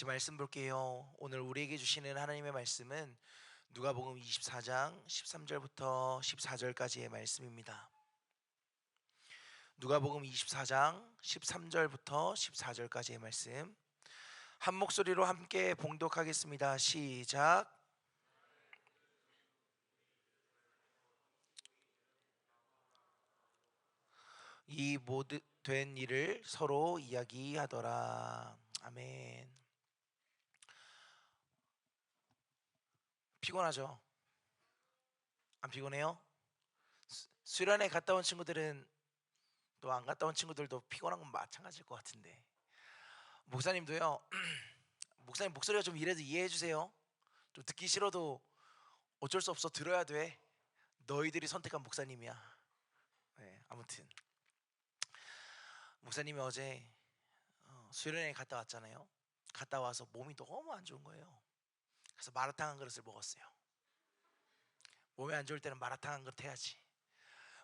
같이 말씀 볼게요. 오늘 우리에게 주시는 하나님의 말씀은 누가복음 24장 13절부터 14절까지의 말씀입니다. 누가복음 24장 13절부터 14절까지의 말씀 한 목소리로 함께 봉독하겠습니다. 시작. 이 모든 된 일을 서로 이야기하더라. 아멘. 피곤하죠? 안 피곤해요? 수- 수련회 갔다 온 친구들은 또 안 갔다 온 친구들도 피곤한 건 마찬가지일 것 같은데 목사님도요. 목사님 목소리가 좀 이래도 이해해 주세요. 좀 듣기 싫어도 어쩔 수 없어 들어야 돼. 너희들이 선택한 목사님이야. 네, 아무튼 목사님이 어제 어, 수련회 갔다 왔잖아요. 갔다 와서 몸이 너무 안 좋은 거예요. 그래서 마라탕 한 그릇을 먹었어요. 몸이 안 좋을 때는 마라탕 한 그릇 해야지.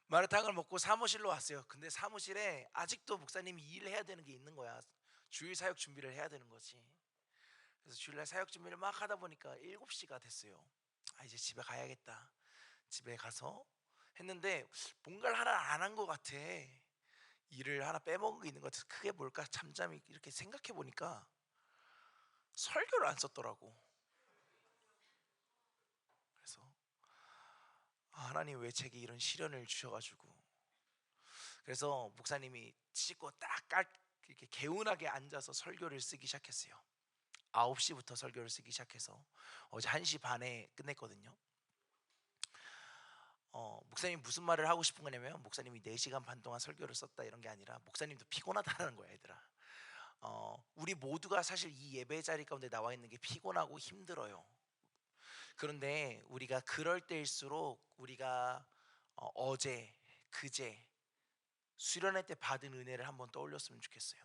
마라탕을 먹고 사무실로 왔어요. 근데 사무실에 아직도 목사님이 일해야 되는 게 있는 거야. 주일 사역 준비를 해야 되는 거지. 그래서 주일날 사역 준비를 막 하다 보니까 7시가 됐어요. 아 이제 집에 가야겠다. 집에 가서 했는데 뭔가를 하나 안 한 것 같아. 일을 하나 빼먹은 게 있는 것 같아서 그게 뭘까 잠잠히 이렇게 생각해 보니까 설교를 안 썼더라고. 그래서 아, 하나님 왜 제게 이런 시련을 주셔가지고 그래서 목사님이 찢고 딱 깔, 이렇게 개운하게 앉아서 설교를 쓰기 시작했어요. 9시부터 설교를 쓰기 시작해서 어제 1시 반에 끝냈거든요. 어, 목사님 무슨 말을 하고 싶은 거냐면 목사님이 4시간 반 동안 설교를 썼다 이런 게 아니라 목사님도 피곤하다는 거야, 얘들아. 어, 우리 모두가 사실 이 예배 자리 가운데 나와 있는 게 피곤하고 힘들어요. 그런데 우리가 그럴 때일수록 우리가 어, 어제, 그제 수련회 때 받은 은혜를 한번 떠올렸으면 좋겠어요.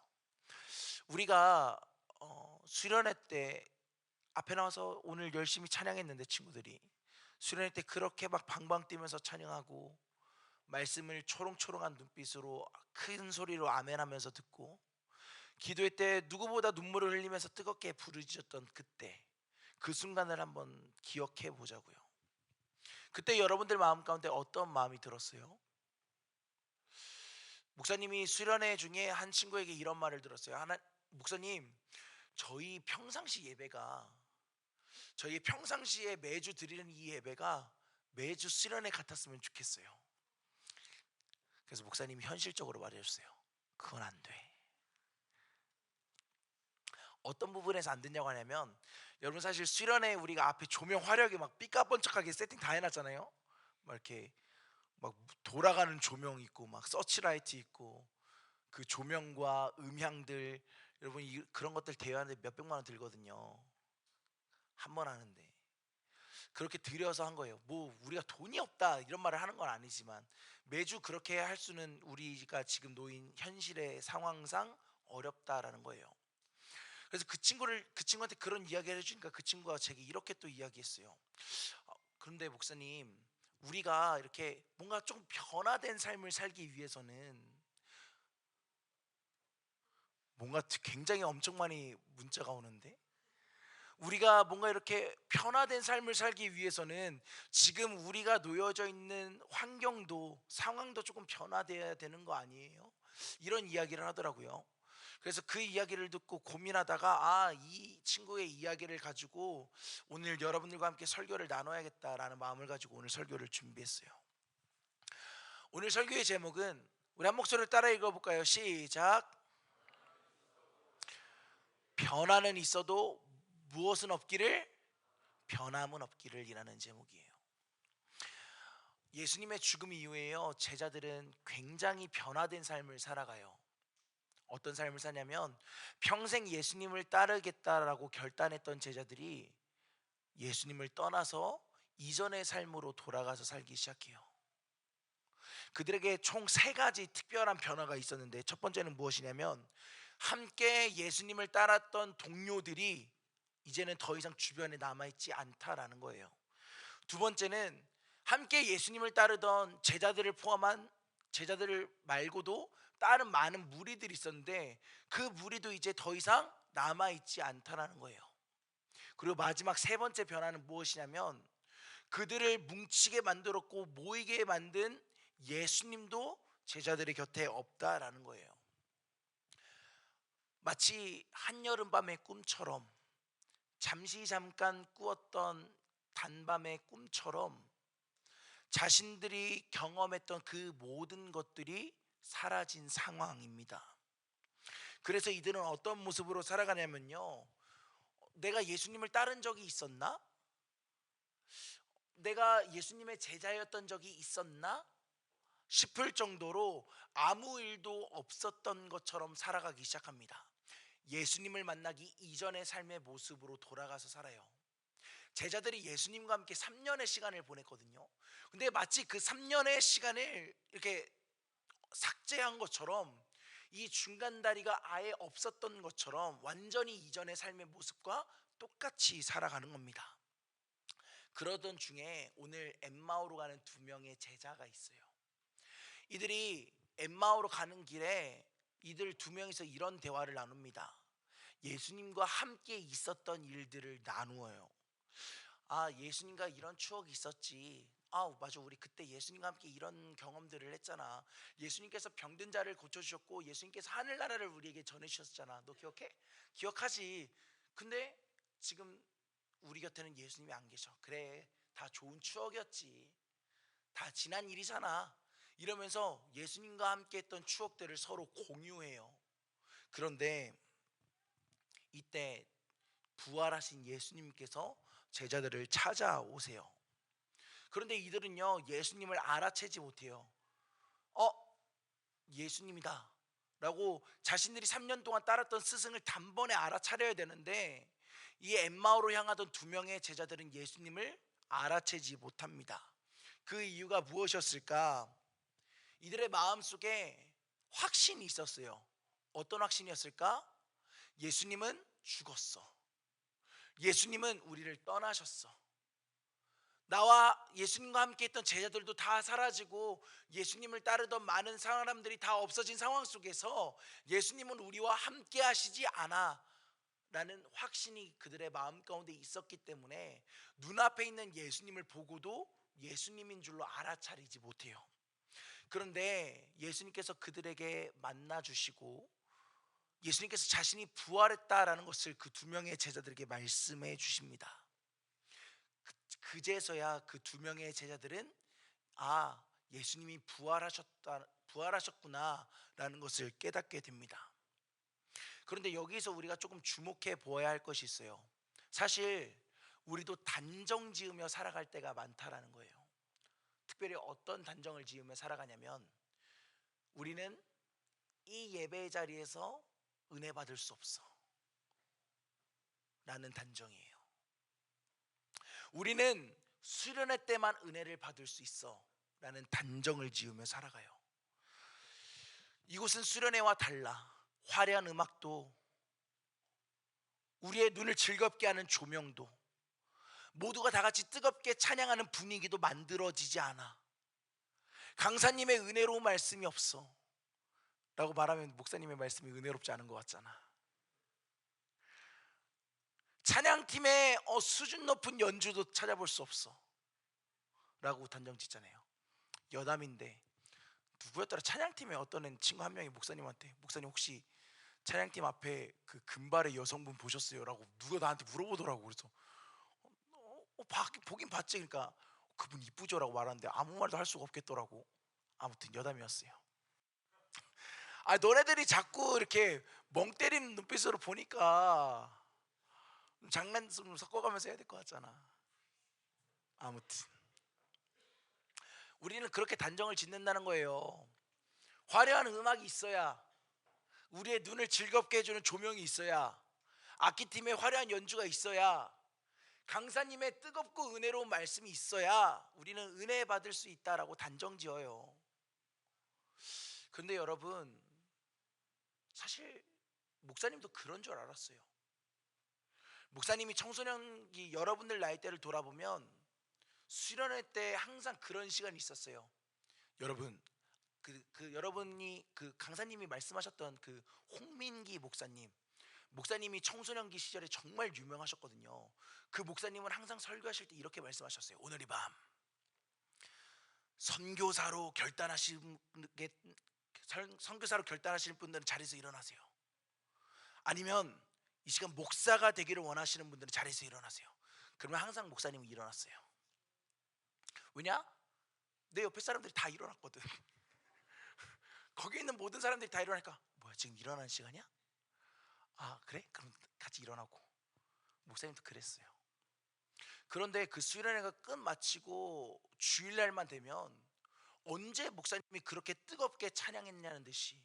우리가 어, 수련회 때 앞에 나와서 오늘 열심히 찬양했는데 친구들이 수련회 때 그렇게 막 방방 뛰면서 찬양하고 말씀을 초롱초롱한 눈빛으로 큰 소리로 아멘하면서 듣고 기도회 때 누구보다 눈물을 흘리면서 뜨겁게 부르짖었던 그때 그 순간을 한번 기억해 보자고요. 그때 여러분들 마음 가운데 어떤 마음이 들었어요? 목사님이 수련회 중에 한 친구에게 이런 말을 들었어요. 하나 목사님, 저희 평상시 예배가 저희 평상시에 매주 드리는 이 예배가 매주 수련회 같았으면 좋겠어요. 그래서 목사님이 현실적으로 말해줬어요. 그건 안 돼. 어떤 부분에서 안 된다고 하냐면 여러분 사실 수련회 우리가 앞에 조명 화력이 막 삐까번쩍하게 세팅 다 해놨잖아요. 막 이렇게 막 돌아가는 조명 있고 막 서치라이트 있고 그 조명과 음향들 여러분 이, 그런 것들 대여하는데 몇 백만 원 들거든요. 한 번 하는데 그렇게 들여서 한 거예요. 뭐 우리가 돈이 없다 이런 말을 하는 건 아니지만 매주 그렇게 할 수는 우리가 지금 놓인 현실의 상황상 어렵다라는 거예요. 그래서 그 친구를 그 친구한테 그런 이야기를 해주니까 그 친구가 제게 이렇게 또 이야기했어요. 어, 그런데 목사님 우리가 이렇게 뭔가 좀 변화된 삶을 살기 위해서는 뭔가 굉장히 엄청 많이 문자가 오는데 우리가 뭔가 이렇게 변화된 삶을 살기 위해서는 지금 우리가 놓여져 있는 환경도 상황도 조금 변화돼야 되는 거 아니에요? 이런 이야기를 하더라고요. 그래서 그 이야기를 듣고 고민하다가 아 이 친구의 이야기를 가지고 오늘 여러분들과 함께 설교를 나눠야겠다라는 마음을 가지고 오늘 설교를 준비했어요. 오늘 설교의 제목은 우리 한 목소리를 따라 읽어 볼까요? 시작. 변화는 있어도 무엇은 없기를 변함은 없기를이라는 제목이에요. 예수님의 죽음 이후에요 제자들은 굉장히 변화된 삶을 살아가요. 어떤 삶을 사냐면 평생 예수님을 따르겠다라고 결단했던 제자들이 예수님을 떠나서 이전의 삶으로 돌아가서 살기 시작해요. 그들에게 총 세 가지 특별한 변화가 있었는데 첫 번째는 무엇이냐면 함께 예수님을 따랐던 동료들이 이제는 더 이상 주변에 남아있지 않다라는 거예요. 두 번째는 함께 예수님을 따르던 제자들을 포함한 제자들을 말고도 다른 많은 무리들이 있었는데 그 무리도 이제 더 이상 남아 있지 않다라는 거예요. 그리고 마지막 세 번째 변화는 무엇이냐면 그들을 뭉치게 만들었고 모이게 만든 예수님도 제자들의 곁에 없다라는 거예요. 마치 한여름밤의 꿈처럼 잠시 잠깐 꾸었던 단밤의 꿈처럼 자신들이 경험했던 그 모든 것들이 사라진 상황입니다. 그래서 이들은 어떤 모습으로 살아가냐면요. 내가 예수님을 따른 적이 있었나? 내가 예수님의 제자였던 적이 있었나? 싶을 정도로 아무 일도 없었던 것처럼 살아가기 시작합니다. 예수님을 만나기 이전의 삶의 모습으로 돌아가서 살아요. 제자들이 예수님과 함께 3년의 시간을 보냈거든요. 근데 마치 그 3년의 시간을 이렇게 삭제한 것처럼 이 중간 다리가 아예 없었던 것처럼 완전히 이전의 삶의 모습과 똑같이 살아가는 겁니다. 그러던 중에 오늘 엠마오로 가는 두 명의 제자가 있어요. 이들이 엠마오로 가는 길에 이들 두 명이서 이런 대화를 나눕니다. 예수님과 함께 있었던 일들을 나누어요. 아, 예수님과 이런 추억이 있었지. 아, 맞아. 우리 그때 예수님과 함께 이런 경험들을 했잖아. 예수님께서 병든 자를 고쳐 주셨고 예수님께서 하늘 나라를 우리에게 전해 주셨잖아. 너 기억해? 기억하지. 근데 지금 우리 곁에는 예수님이 안 계셔. 그래. 다 좋은 추억이었지. 다 지난 일이잖아. 이러면서 예수님과 함께 했던 추억들을 서로 공유해요. 그런데 이때 부활하신 예수님께서 제자들을 찾아오세요. 그런데 이들은요, 예수님을 알아채지 못해요. 어, 예수님이다. 라고 자신들이 3년 동안 따랐던 스승을 단번에 알아차려야 되는데 이 엠마오로 향하던 두 명의 제자들은 예수님을 알아채지 못합니다. 그 이유가 무엇이었을까? 이들의 마음 속에 확신이 있었어요. 어떤 확신이었을까? 예수님은 죽었어. 예수님은 우리를 떠나셨어. 나와 예수님과 함께 했던 제자들도 다 사라지고 예수님을 따르던 많은 사람들이 다 없어진 상황 속에서 예수님은 우리와 함께 하시지 않아 라는 확신이 그들의 마음 가운데 있었기 때문에 눈앞에 있는 예수님을 보고도 예수님인 줄로 알아차리지 못해요. 그런데 예수님께서 그들에게 만나 주시고 예수님께서 자신이 부활했다라는 것을 그 두 명의 제자들에게 말씀해 주십니다. 그, 그제서야 그 두 명의 제자들은 아 예수님이 부활하셨다 부활하셨구나라는 것을 깨닫게 됩니다. 그런데 여기서 우리가 조금 주목해 보아야 할 것이 있어요. 사실 우리도 단정 지으며 살아갈 때가 많다라는 거예요. 특별히 어떤 단정을 지으며 살아가냐면 우리는 이 예배 자리에서 은혜 받을 수 없어. 라는 단정이에요. 우리는 수련회 때만 은혜를 받을 수 있어. 라는 단정을 지으며 살아가요. 이곳은 수련회와 달라. 화려한 음악도 우리의 눈을 즐겁게 하는 조명도 모두가 다 같이 뜨겁게 찬양하는 분위기도 만들어지지 않아. 강사님의 은혜로운 말씀이 없어. 라고 말하면 목사님의 말씀이 은혜롭지 않은 것 같잖아. 찬양팀의 어, 수준 높은 연주도 찾아볼 수 없어. 라고 단정 짓잖아요. 여담인데 누구였더라 찬양팀에 어떤 친구 한 명이 목사님한테 목사님 혹시 찬양팀 앞에 그 금발의 여성분 보셨어요? 라고 누가 나한테 물어보더라고 그래서 어, 어, 보긴 봤지 그러니까 그분 이쁘죠? 라고 말하는데 아무 말도 할 수가 없겠더라고 아무튼 여담이었어요 아 너네들이 자꾸 이렇게 멍 때리는 눈빛으로 보니까 장난 좀 섞어가면서 해야 될 것 같잖아 아무튼 우리는 그렇게 단정을 짓는다는 거예요 화려한 음악이 있어야 우리의 눈을 즐겁게 해주는 조명이 있어야 악기팀의 화려한 연주가 있어야 강사님의 뜨겁고 은혜로운 말씀이 있어야 우리는 은혜 받을 수 있다라고 단정 지어요. 근데 여러분 사실 목사님도 그런 줄 알았어요. 목사님이 청소년기 여러분들 나이대를 돌아보면 수련회 때 항상 그런 시간이 있었어요. 여러분 그, 그 여러분이 그 강사님이 말씀하셨던 그 홍민기 목사님 목사님이 청소년기 시절에 정말 유명하셨거든요. 그 목사님은 항상 설교하실 때 이렇게 말씀하셨어요. 오늘 이 밤 선교사로 결단하시는 게 선- 선교사로 결단하시는 분들은 자리에서 일어나세요. 아니면 이 시간 목사가 되기를 원하시는 분들은 자리에서 일어나세요. 그러면 항상 목사님은 일어났어요. 왜냐? 내 옆에 사람들이 다 일어났거든. 거기 있는 모든 사람들이 다 일어나니까 뭐야 지금 일어나는 시간이야? 아 그래? 그럼 같이 일어나고 목사님도 그랬어요. 그런데 그 수련회가 끝 마치고 주일날만 되면 언제 목사님이 그렇게 뜨겁게 찬양했냐는 듯이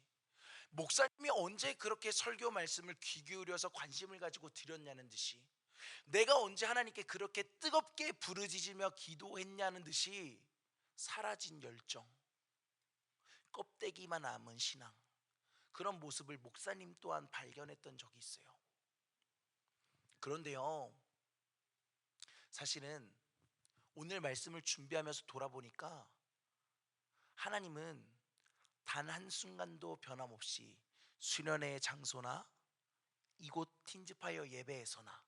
목사님이 언제 그렇게 설교 말씀을 귀 기울여서 관심을 가지고 드렸냐는 듯이 내가 언제 하나님께 그렇게 뜨겁게 부르짖으며 기도했냐는 듯이 사라진 열정 껍데기만 남은 신앙 그런 모습을 목사님 또한 발견했던 적이 있어요. 그런데요. 사실은 오늘 말씀을 준비하면서 돌아보니까 하나님은 단 한순간도 변함없이 수련회의 장소나 이곳 틴즈파이어 예배에서나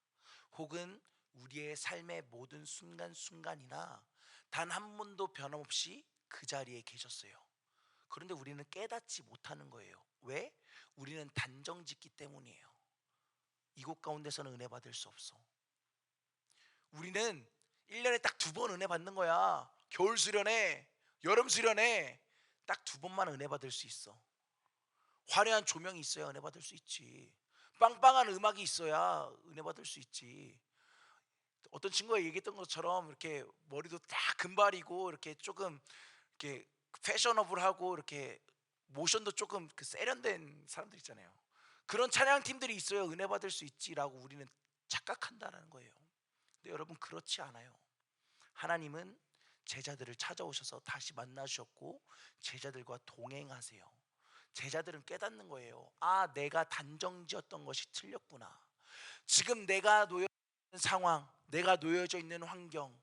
혹은 우리의 삶의 모든 순간순간이나 단 한 번도 변함없이 그 자리에 계셨어요. 그런데 우리는 깨닫지 못하는 거예요. 왜? 우리는 단정 짓기 때문이에요. 이곳 가운데서는 은혜 받을 수 없어. 우리는 1년에 딱 두 번 은혜 받는 거야. 겨울 수련회, 여름 수련회 딱 두 번만 은혜 받을 수 있어. 화려한 조명이 있어야 은혜 받을 수 있지. 빵빵한 음악이 있어야 은혜 받을 수 있지. 어떤 친구가 얘기했던 것처럼 이렇게 머리도 딱 금발이고 이렇게 조금 이렇게 패셔너블하고 이렇게 모션도 조금 그 세련된 사람들 있잖아요. 그런 찬양 팀들이 있어야 은혜 받을 수 있지라고 우리는 착각한다라는 거예요. 근데 여러분 그렇지 않아요. 하나님은 제자들을 찾아오셔서 다시 만나 주셨고 제자들과 동행하세요. 제자들은 깨닫는 거예요. 아, 내가 단정지었던 것이 틀렸구나. 지금 내가 놓여 있는 상황, 내가 놓여져 있는 환경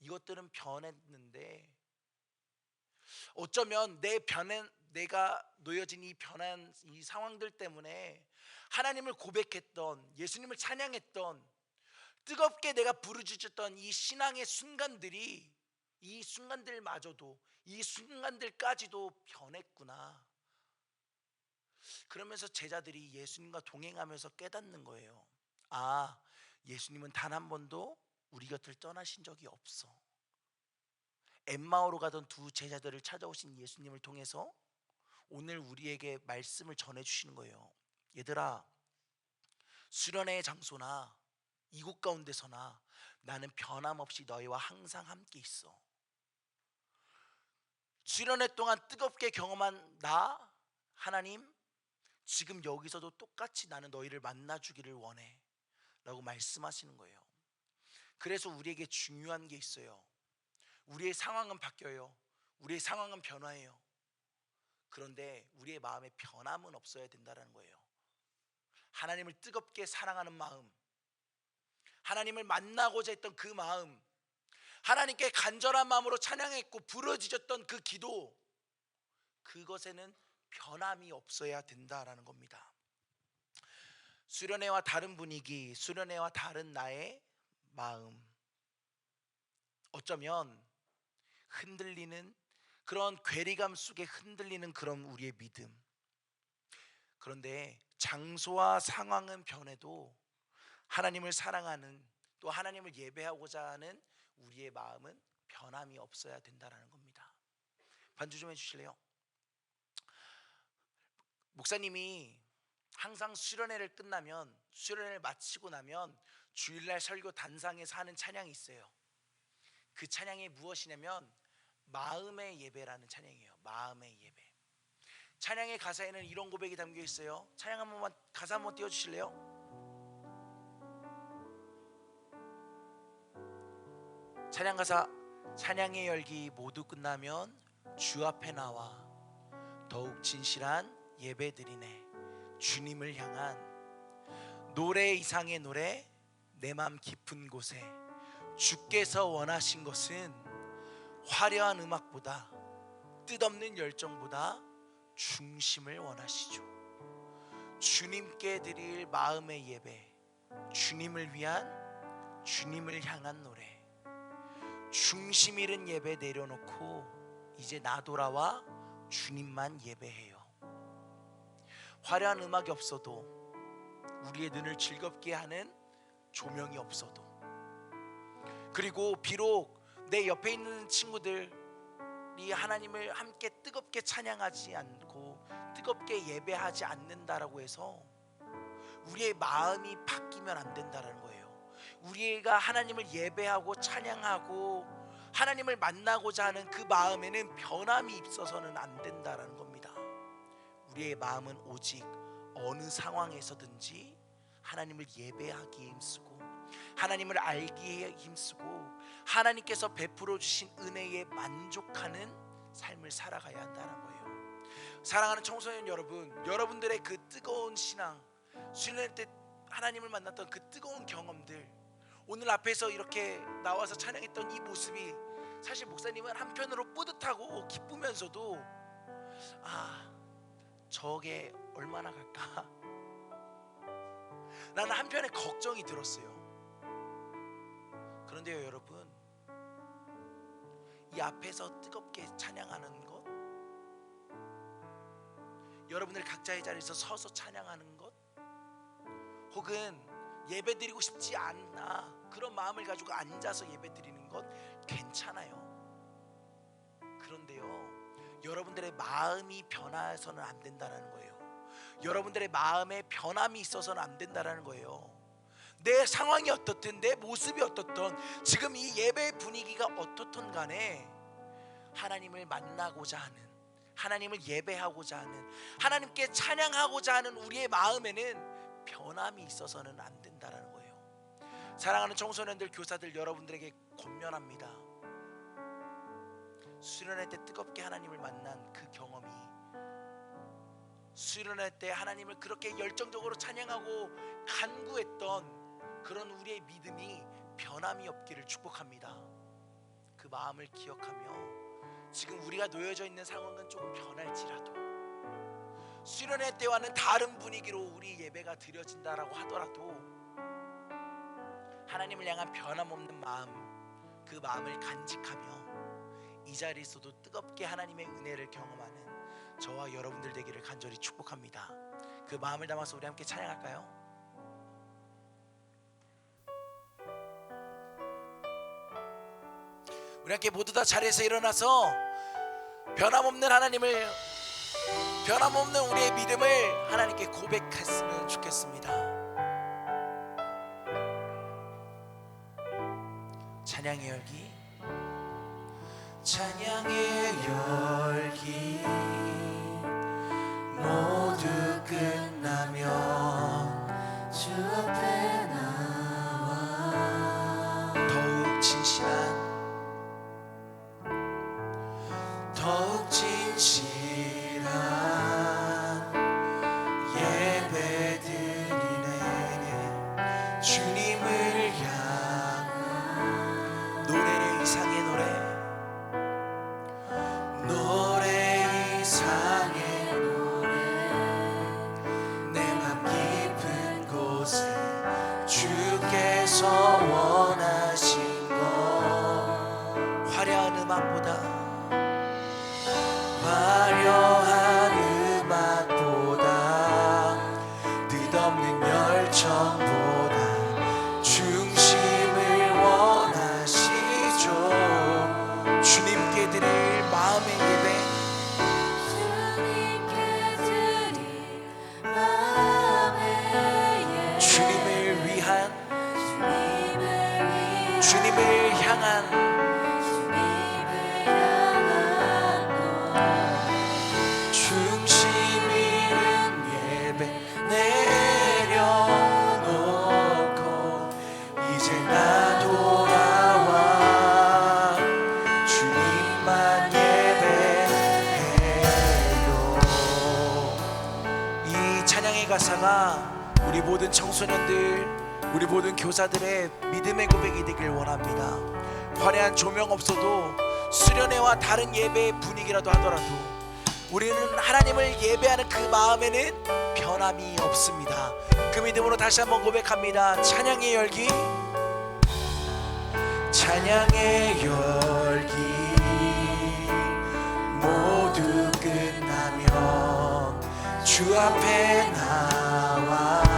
이것들은 변했는데 어쩌면 내 변한 내가 놓여진 이 변한 이 상황들 때문에 하나님을 고백했던 예수님을 찬양했던 뜨겁게 내가 부르짖었던 이 신앙의 순간들이 이 순간들마저도 이 순간들까지도 변했구나. 그러면서 제자들이 예수님과 동행하면서 깨닫는 거예요. 아, 예수님은 단 한 번도 우리 곁을 떠나신 적이 없어. 엠마오로 가던 두 제자들을 찾아오신 예수님을 통해서 오늘 우리에게 말씀을 전해 주시는 거예요. 얘들아, 수련회의 장소나 이곳 가운데서나 나는 변함없이 너희와 항상 함께 있어. 수련회 동안 뜨겁게 경험한 나 하나님 지금 여기서도 똑같이 나는 너희를 만나 주기를 원해. 라고 말씀하시는 거예요. 그래서 우리에게 중요한 게 있어요. 우리의 상황은 바뀌어요. 우리의 상황은 변화해요. 그런데 우리의 마음에 변함은 없어야 된다는 거예요. 하나님을 뜨겁게 사랑하는 마음, 하나님을 만나고자 했던 그 마음, 하나님께 간절한 마음으로 찬양했고 부르짖었던 그 기도, 그것에는 변함이 없어야 된다라는 겁니다. 수련회와 다른 분위기, 수련회와 다른 나의 마음. 어쩌면 흔들리는 그런 괴리감 속에 흔들리는 그런 우리의 믿음. 그런데 장소와 상황은 변해도 하나님을 사랑하는 또 하나님을 예배하고자 하는 우리의 마음은 변함이 없어야 된다라는 겁니다. 반주 좀 해주실래요? 목사님이 항상 수련회를 끝나면 수련회를 마치고 나면 주일날 설교 단상에서 하는 찬양이 있어요. 그 찬양이 무엇이냐면 마음의 예배라는 찬양이에요. 마음의 예배. 찬양의 가사에는 이런 고백이 담겨 있어요. 찬양 한 번만 가사 한번 띄워 주실래요? 찬양 가사 찬양의 열기 모두 끝나면 주 앞에 나와 더욱 진실한 예배 드리네. 주님을 향한 노래 이상의 노래 내 맘 깊은 곳에 주께서 원하신 것은 화려한 음악보다 뜻없는 열정보다 중심을 원하시죠. 주님께 드릴 마음의 예배, 주님을 위한 주님을 향한 노래, 중심 잃은 예배 내려놓고 이제 나 돌아와 주님만 예배해요. 화려한 음악이 없어도 우리의 눈을 즐겁게 하는 조명이 없어도 그리고 비록 내 옆에 있는 친구들이 하나님을 함께 뜨겁게 찬양하지 않고 뜨겁게 예배하지 않는다라고 해서 우리의 마음이 바뀌면 안 된다라는 거예요. 우리가 하나님을 예배하고 찬양하고 하나님을 만나고자 하는 그 마음에는 변함이 있어서는 안 된다라는 겁니다. 우리의 마음은 오직 어느 상황에서든지 하나님을 예배하기에 힘쓰고 하나님을 알기에 힘쓰고 하나님께서 베풀어 주신 은혜에 만족하는 삶을 살아가야 한다는 거예요. 사랑하는 청소년 여러분, 여러분들의 그 뜨거운 신앙, 수련회 때 하나님을 만났던 그 뜨거운 경험들, 오늘 앞에서 이렇게 나와서 찬양했던 이 모습이 사실 목사님은 한편으로 뿌듯하고 기쁘면서도 아 저게 얼마나 갈까? 나는 한편에 걱정이 들었어요. 그런데요, 여러분, 이 앞에서 뜨겁게 찬양하는 것, 여러분들 각자의 자리에서 서서 찬양하는 것, 혹은 예배 드리고 싶지 않나 그런 마음을 가지고 앉아서 예배 드리는 것 괜찮아요. 그런데요, 여러분들의 마음이 변해서는 안 된다는 거예요. 여러분들의 마음에 변함이 있어서는 안 된다는 거예요. 내 상황이 어떻든 내 모습이 어떻든 지금 이 예배 분위기가 어떻든 간에 하나님을 만나고자 하는 하나님을 예배하고자 하는 하나님께 찬양하고자 하는 우리의 마음에는 변함이 있어서는 안 거예요. 사랑하는 청소년들 교사들 여러분들에게 권면합니다. 수련회 때 뜨겁게 하나님을 만난 그 경험이 수련회 때 하나님을 그렇게 열정적으로 찬양하고 간구했던 그런 우리의 믿음이 변함이 없기를 축복합니다. 그 마음을 기억하며 지금 우리가 놓여져 있는 상황은 조금 변할지라도 수련회 때와는 다른 분위기로 우리 예배가 드려진다라고 하더라도 하나님을 향한 변함없는 마음 그 마음을 간직하며 이 자리에서도 뜨겁게 하나님의 은혜를 경험하는 저와 여러분들 되기를 간절히 축복합니다. 그 마음을 담아서 우리 함께 찬양할까요? 우리 함께 모두 다 자리에서 일어나서 변함없는 하나님을 변함없는 우리의 믿음을 하나님께 고백했으면 좋겠습니다. 찬양의 열기. 찬양의 열기 청소년들 우리 모든 교사들의 믿음의 고백이 되길 원합니다 화려한 조명 없어도 수련회와 다른 예배의 분위기라도 하더라도 우리는 하나님을 예배하는 그 마음에는 변함이 없습니다. 그 믿음으로 다시 한번 고백합니다. 찬양의 열기, 찬양의 열기 모두 끝나면 주 앞에 나와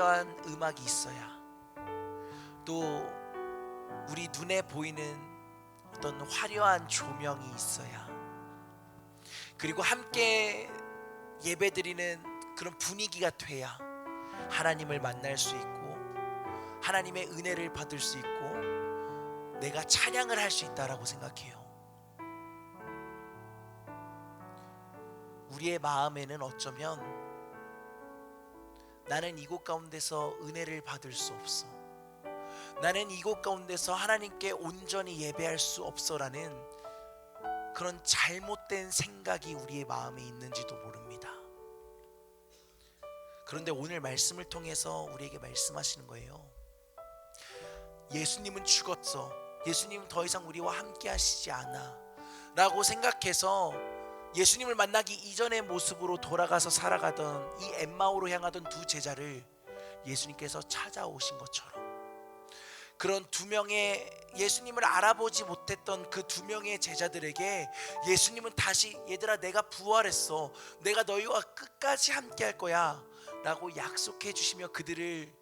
화려한 음악이 있어야 또 우리 눈에 보이는 어떤 화려한 조명이 있어야 그리고 함께 예배드리는 그런 분위기가 돼야 하나님을 만날 수 있고 하나님의 은혜를 받을 수 있고 내가 찬양을 할 수 있다라고 생각해요. 우리의 마음에는 어쩌면 나는 이곳 가운데서 은혜를 받을 수 없어. 나는 이곳 가운데서 하나님께 온전히 예배할 수 없어라는 그런 잘못된 생각이 우리의 마음에 있는지도 모릅니다. 그런데 오늘 말씀을 통해서 우리에게 말씀하시는 거예요. 예수님은 죽었어. 예수님은 더 이상 우리와 함께 하시지 않아. 라고 생각해서 예수님을 만나기 이전의 모습으로 돌아가서 살아가던 이 엠마오로 향하던 두 제자를 예수님께서 찾아오신 것처럼 그런 두 명의 예수님을 알아보지 못했던 그 두 명의 제자들에게 예수님은 다시 얘들아 내가 부활했어. 내가 너희와 끝까지 함께 할 거야 라고 약속해 주시며 그들을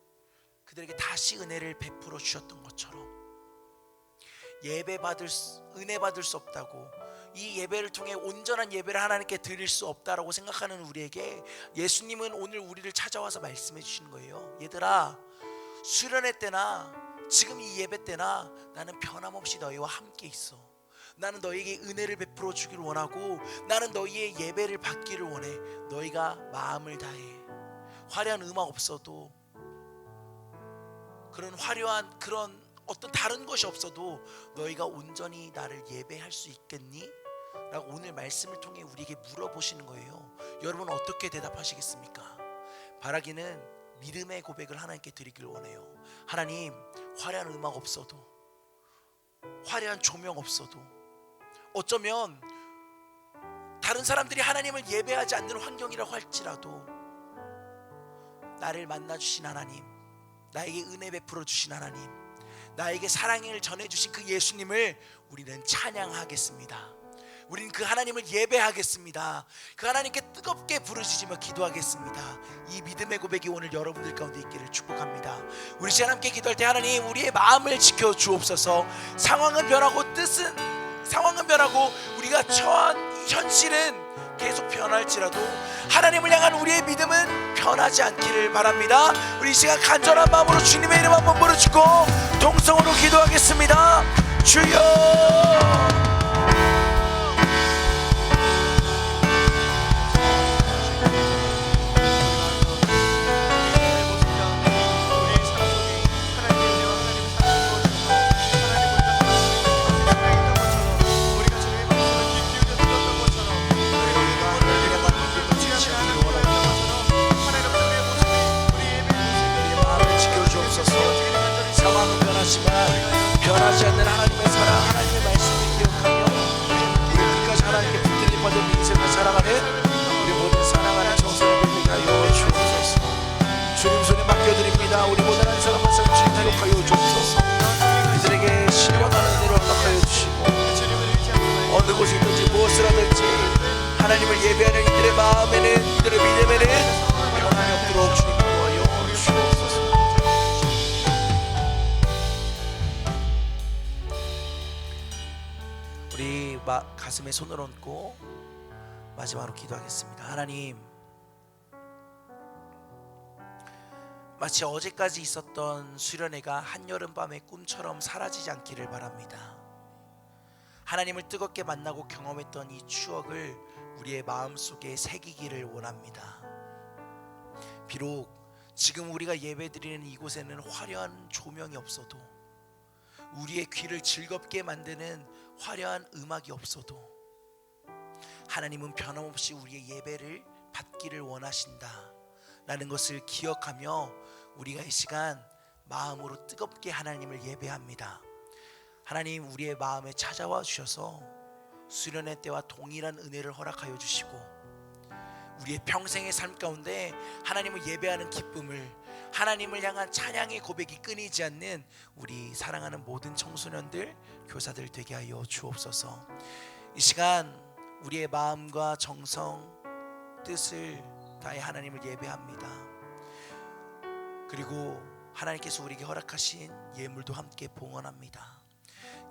그들에게 다시 은혜를 베풀어 주셨던 것처럼 예배 받을 수, 은혜 받을 수 없다고 이 예배를 통해 온전한 예배를 하나님께 드릴 수 없다라고 생각하는 우리에게 예수님은 오늘 우리를 찾아와서 말씀해 주시는 거예요. 얘들아 수련회 때나 지금 이 예배 때나 나는 변함없이 너희와 함께 있어. 나는 너희에게 은혜를 베풀어 주기를 원하고 나는 너희의 예배를 받기를 원해. 너희가 마음을 다해. 화려한 음악 없어도 그런 화려한 그런 어떤 다른 것이 없어도 너희가 온전히 나를 예배할 수 있겠니? 라고 오늘 말씀을 통해 우리에게 물어보시는 거예요. 여러분 어떻게 대답하시겠습니까? 바라기는 믿음의 고백을 하나님께 드리길 원해요. 하나님, 화려한 음악 없어도 화려한 조명 없어도 어쩌면 다른 사람들이 하나님을 예배하지 않는 환경이라고 할지라도 나를 만나 주신 하나님, 나에게 은혜 베풀어 주신 하나님, 나에게 사랑을 전해 주신 그 예수님을 우리는 찬양하겠습니다. 우리는 그 하나님을 예배하겠습니다. 그 하나님께 뜨겁게 부르짖으며 기도하겠습니다. 이 믿음의 고백이 오늘 여러분들 가운데 있기를 축복합니다. 우리 시간 함께 기도할 때 하나님 우리의 마음을 지켜 주옵소서. 상황은 변하고 뜻은 상황은 변하고 우리가 처한 이 현실은 계속 변할지라도 하나님을 향한 우리의 믿음은 변하지 않기를 바랍니다. 우리 이 시간 간절한 마음으로 주님의 이름 한번 부르짖고 동성으로 기도하겠습니다. 주여. 하나님을 예배하는 이들의 마음에는 이들의 믿음에는 변함이 없도록 주님 도와여 주옵소서. 우리 마, 가슴에 손을 얹고 마지막으로 기도하겠습니다. 하나님, 마치 어제까지 있었던 수련회가 한여름 밤의 꿈처럼 사라지지 않기를 바랍니다. 하나님을 뜨겁게 만나고 경험했던 이 추억을 우리의 마음 속에 새기기를 원합니다. 비록 지금 우리가 예배드리는 이곳에는 화려한 조명이 없어도 우리의 귀를 즐겁게 만드는 화려한 음악이 없어도 하나님은 변함없이 우리의 예배를 받기를 원하신다. 라는 것을 기억하며 우리가 이 시간 마음으로 뜨겁게 하나님을 예배합니다. 하나님 우리의 마음에 찾아와 주셔서 수련회 때와 동일한 은혜를 허락하여 주시고 우리의 평생의 삶 가운데 하나님을 예배하는 기쁨을 하나님을 향한 찬양의 고백이 끊이지 않는 우리 사랑하는 모든 청소년들 교사들 되게 하여 주옵소서. 이 시간 우리의 마음과 정성 뜻을 다해 하나님을 예배합니다. 그리고 하나님께서 우리에게 허락하신 예물도 함께 봉헌합니다.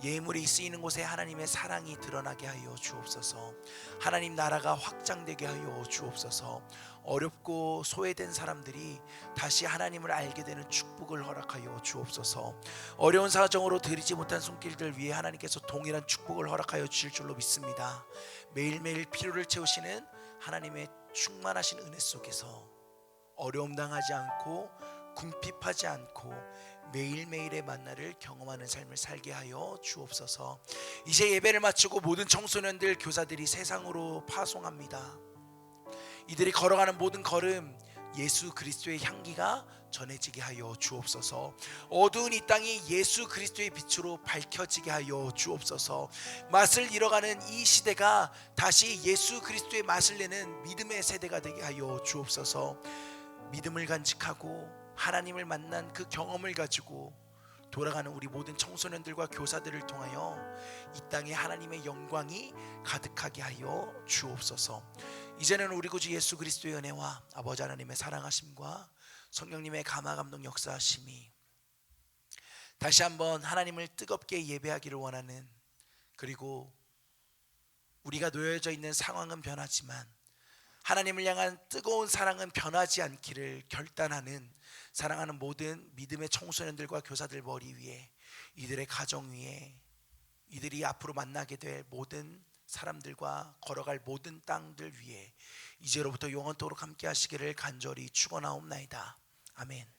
예물이 쓰이는 곳에 하나님의 사랑이 드러나게 하여 주옵소서. 하나님 나라가 확장되게 하여 주옵소서. 어렵고 소외된 사람들이 다시 하나님을 알게 되는 축복을 허락하여 주옵소서. 어려운 사정으로 드리지 못한 손길들 위해 하나님께서 동일한 축복을 허락하여 주실 줄로 믿습니다. 매일매일 필요를 채우시는 하나님의 충만하신 은혜 속에서 어려움 당하지 않고 궁핍하지 않고 매일매일의 만나를 경험하는 삶을 살게 하여 주옵소서. 이제 예배를 마치고 모든 청소년들 교사들이 세상으로 파송합니다. 이들이 걸어가는 모든 걸음 예수 그리스도의 향기가 전해지게 하여 주옵소서. 어두운 이 땅이 예수 그리스도의 빛으로 밝혀지게 하여 주옵소서. 맛을 잃어가는 이 시대가 다시 예수 그리스도의 맛을 내는 믿음의 세대가 되게 하여 주옵소서. 믿음을 간직하고 하나님을 만난 그 경험을 가지고 돌아가는 우리 모든 청소년들과 교사들을 통하여 이 땅에 하나님의 영광이 가득하게 하여 주옵소서. 이제는 우리 구주 예수 그리스도의 은혜와 아버지 하나님의 사랑하심과 성령님의 감화 감동 역사하심이 다시 한번 하나님을 뜨겁게 예배하기를 원하는 그리고 우리가 놓여져 있는 상황은 변하지만 하나님을 향한 뜨거운 사랑은 변하지 않기를 결단하는 사랑하는 모든 믿음의 청소년들과 교사들 머리 위에 이들의 가정 위에 이들이 앞으로 만나게 될 모든 사람들과 걸어갈 모든 땅들 위에 이제로부터 영원토록 함께 하시기를 간절히 축원하옵나이다. 아멘.